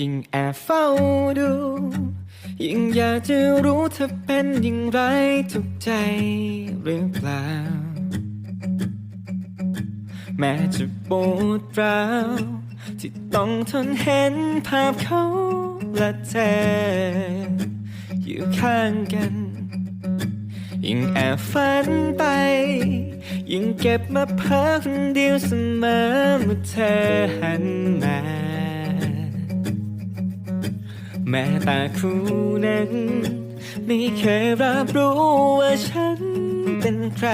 ยิ่งแอบเฝ้าดู ยิ่งอยากจะรู้เธอเป็นอย่างไรทุกใจหรือเปล่า แม้จะปวดร้าวที่ต้องทนเห็นภาพเขาและเธอ อยู่ข้างกัน ยิ่งแอบฝันไป ยิ่งเก็บมาเพ้อคนเดียวเสมอเมื่อเธอหันมา แม้ตาครูนั้น ไม่เคยรับรู้ว่าฉันเป็นใคร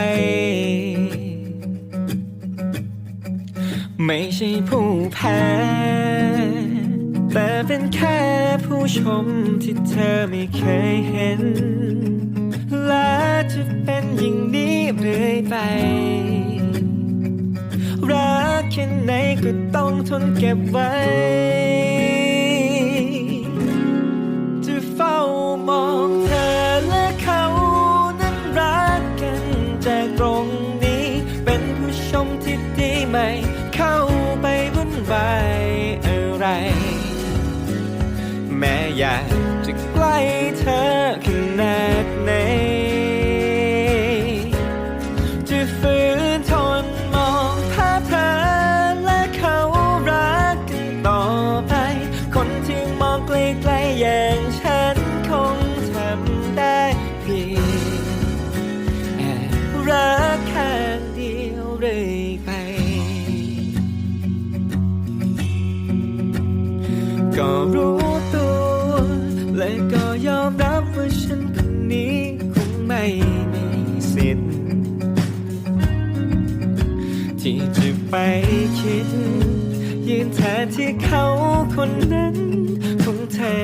ไม่ใช่ผู้แพ้ แต่เป็นแค่ผู้ชมที่เธอไม่เคยเห็น และจะเป็นอย่างนี้เรื่อยไปรักแค่ไหนก็ต้องทนเก็บไว้ ไม่เข้าไปวุ่นวายอะไร แม้อยากจะใกล้เธอ รู้ตัว และก็ยอมรับว่าฉันคนนี้คงไม่มีสิทธิ์ที่จะไปคิด ยืนแทนที่เขาคนนั้นของเธอ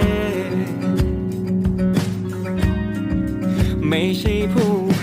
ไม่ใช่ผู้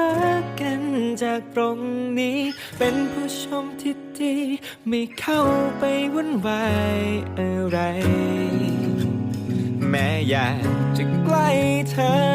รักกันจากตรงนี้ เป็นผู้ชมที่ดีไม่เข้าไปวุ่นวายอะไร แม้อยากจะใกล้เธอ